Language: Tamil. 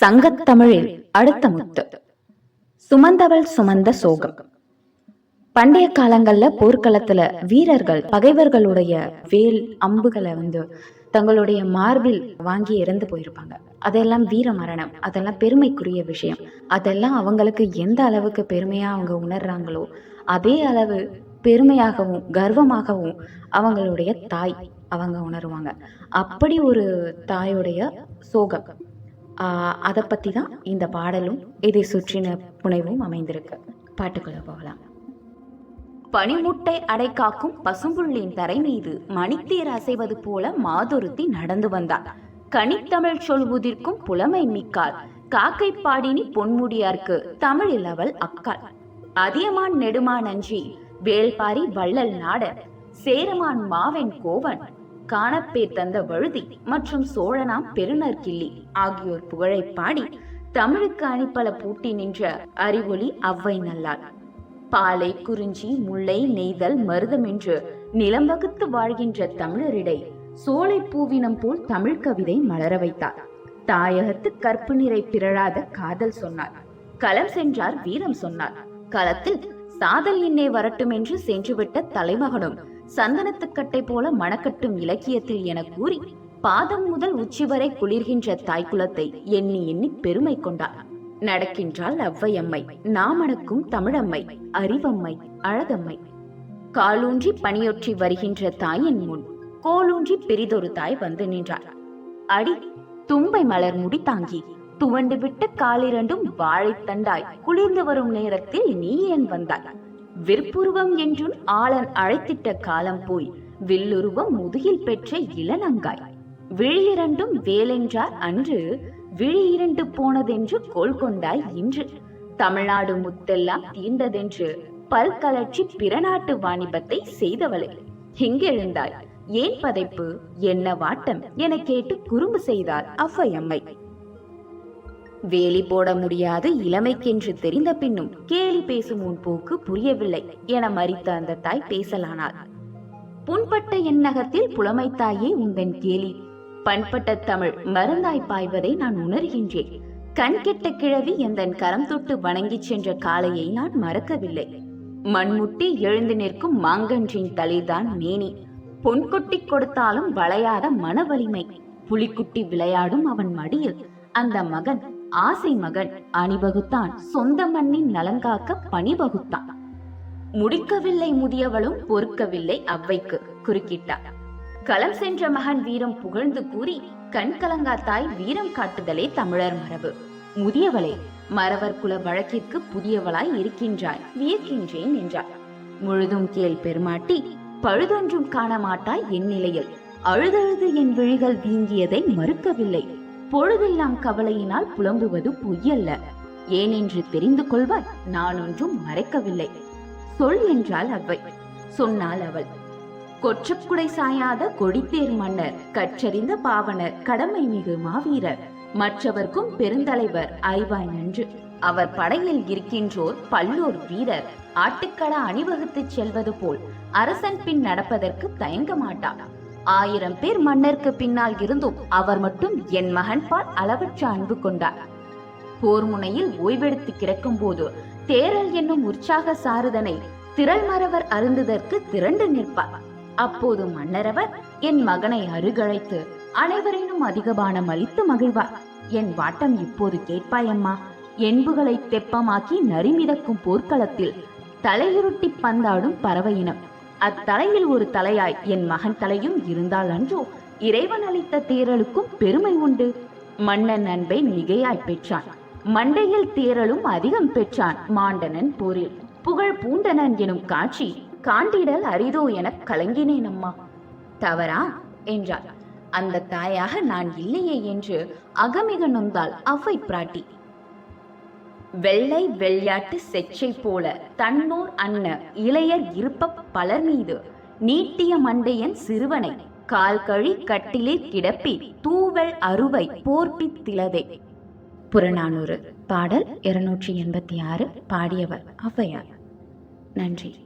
சங்கத்தமிழில் அடுத்த முத்து. சுமந்தவள் சுமந்த சோகம். பண்டைய காலங்கள்ல போர்க்களத்துல வீரர்கள் பகைவர்களுடைய வேல் அம்புகளை வந்து தங்களுடைய மார்பில் வாங்கி இறந்து போயிருப்பாங்க. அதெல்லாம் வீர மரணம். அதெல்லாம் பெருமைக்குரிய விஷயம். அதெல்லாம் அவங்களுக்கு எந்த அளவுக்கு பெருமையா அவங்க உணர்றாங்களோ அதே அளவு பெருமையாகவும் கர்வமாகவும் அவங்களுடைய தாய் அவங்க உணருவாங்க. அப்படி ஒரு தாயுடைய சோகம். அதை பற்றி தான் இந்த பாடலும் இதை சுற்றின புனைவும் அமைந்திருக்கு. பாட்டுக்குள்ள போகலாம். பனிமுட்டை அடைக்காக்கும் பசும்புள்ளின் தரை மீது மணித்தீர் அசைவது போல மாதுருத்தி நடந்து வந்தாள். கனித்தமிழ் சொல்வுதிர்க்கும் புலமை மிக்காள் காக்கை பாடினி பொன்முடியார்க்கு தமிழில் அவள் அக்காள். அதியமான் நெடுமான் அஞ்சி வேல்பாரி வள்ளல் நாட சேரமான் மாவென் கோவன் காணப்பேர் தந்த வழுதி மற்றும் சோழனாம் பெருநர்கிள்ளி ஆகியோர் புகழை பாடி தமிழுக்கு அணிப்பல பூட்டி நின்ற அறிவொளி அவ்வை நல்லாள். பாலை குறிஞ்சி முல்லை நெய்தல் மருதம் என்று நிலம் வகுத்து வாழ்கின்ற தமிழரிடை சோலை பூவினம் போல் தமிழ் கவிதை மலர வைத்தார் தாயகத்து கற்பு நிறை பிறழாத காதல் சொன்னார் களம் சென்றார் வீரம் சொன்னார் களத்தில் சாதல் இன்னே வரட்டும் என்று சென்றுவிட்ட தலைமகனும் சந்தனத்துக்கட்டை போல மணக்கட்டும் இலக்கியத்தில் என கூறி பாதம் முதல் உச்சி வரை குளிர்கின்ற தாய்க்குலத்தை எண்ணி எண்ணி பெருமை கொண்டார் நடக்கின்றாள் அவ்வையம்மை நாமணக்கும் தமிழம்மை அறிவம்மை அழகம்மை. காலூன்றி பணியொற்றி வருகின்ற தாயின் முன் கோலூன்றி பெரிதொரு தாய் வந்து நின்றார் அடி தும்பை மலர் முடி தாங்கி துவண்டு விட்டு காலிரண்டும் வாழைத்தண்டாய் குளிர்ந்து வரும் நேரத்தில் நீ ஏன் வந்தாய்? விற்புருவம் என்றும் ஆளன் அழைத்திட்ட காலம் போய் வில்லுருவம் முதுகில் பெற்ற இளநங்காய். விழியிரண்டும் வேலென்றார் அன்று விழியிரண்டு போனதென்று கோல் கொண்டாய் இன்று. தமிழ்நாடு முத்தெல்லாம் தீண்டதென்று பல்கலர்ச்சி பிறநாட்டு வாணிபத்தை செய்தவளே. எங்கெழுந்தாய் ஏன் பதைப்பு? என்ன வாட்டம்? என கேட்டு குறும்பு செய்தார் அவ்வையம்மை. வேலி போட முடியாது இளமைக்கென்று தெரிந்த பின்னும் கேலி பேசும் உன் போக்கு புரியவில்லை என மறித்த அந்த தாய் பேசலானாள். புண்பட்ட எண்ணகத்தில் புலமை தாயே உந்தன் கேலி. பண்பட்ட தமிழ் மருந்தாய் பாய்வதை நான் உணர்கின்றேன். கண் கெட்ட கிழவி எந்தன் கரம் தொட்டு வணங்கிச் சென்ற காலையை நான் மறக்கவில்லை. மண்முட்டி எழுந்து நிற்கும் மாங்கன்றின் தலைதான் மேனி. பொன்கொட்டி கொடுத்தாலும் வளையாத மன வலிமை புலிக்குட்டி விளையாடும் அவன் மடியில். அந்த மகன் ஆசை மகன் அணிவகுத்தான். சொந்த மண்ணின் நலங்காக்க பணிவகுத்தான். முடிக்கவில்லை முதியவளும் பொறுக்கவில்லை அவ்வைக்கு குறுக்கிட்டார். களம் சென்ற மகன் வீரம் புகழ்ந்து கூறி கண் கலங்காத்தாய் வீரம் காட்டுதலே தமிழர் மரபு. முதியவளே மறவர் குல வழக்கிற்கு புதியவளாய் இருக்கின்றாய் வியக்கின்றேன் என்றார். முழுதும் கேள் பெருமாட்டி பழுதொன்றும் காண மாட்டாய் என் நிலையில். அழுதழுது என் விழிகள் வீங்கியதை மறுக்கவில்லை. பொழுதெல்லாம் கவலையினால் புலம்புவது பொய்யல்ல. ஏனென்று தெரிந்து கொள்வாய் நான் ஒன்றும் மறைக்கவில்லை. சொல் என்றால் அவ்வை சொன்னாள் அவள். கொற்றக்குடை சாயாத கொடித்தேர் மன்னர் கற்றறிந்த பாவனர் கடமை மிகு மாவீரர். மற்றவர்க்கும் பெருந்தலைவர் அறிவாய் நன்று. அவர் படையில் இருக்கின்றோர் பல்லோர் வீரர். ஆட்டுக்கடா அணிவகுத்துச் செல்வது போல் அரசன் பின் நடப்பதற்கு தயங்க மாட்டான். ஆயிரம் பேர் மன்னருக்கு பின்னால் இருந்தும் அவர் மட்டும் என் மகன் பால் அளவற்ற அன்பு கொண்டார். போர் முனையில் ஓய்வெடுத்து கிடக்கும் போது தேரல் என்னும் உற்சாக சாருதனை திரள் மறவர் அருந்துதற்கு திரண்டு நிற்பார். அப்போது மன்னரவர் என் மகனை அருகழைத்து அனைவரினும் அதிகபானம் அளித்து மகிழ்வார். என் வாட்டம் இப்போது கேட்பாயம்மா. என்புகளை தெப்பமாக்கி நரிமிதக்கும் போர்க்களத்தில் தலையுருட்டி பந்தாடும் பறவையினம். அத்தலையில் ஒரு தலையாய் என் மகன் தலையும் இருந்தால் அன்றோ இறைவன் அளித்த தேரலுக்கும் பெருமை உண்டு. மன்னன் அன்பை மிகையாய் பெற்றான். மண்டையில் தேரலும் அதிகம் பெற்றான் மாண்டனன் போரில். புகழ் பூண்டனன் எனும் காட்சி காண்டிடல் அரிதோ எனக் கலங்கினேன் அம்மா. தவறா? என்றார் அந்த தாயாக நான் இல்லையே என்று அகமிக நொந்தாள் அவ்வை பிராட்டி. வெள்ளை வெள்ளாட்டு செச்சை போல தன்னோர் அன்ன இளையர் இருப்ப பலர் மீது. நீட்டிய மண்டையன் சிறுவனை கால் கழி கட்டிலே கிடப்பி தூவல் அறுவை போர்ப்பித்திலதே புறநானூறு. பாடல் இருநூற்றி எண்பத்தி ஆறு. பாடியவர் ஔவையார். நன்றி.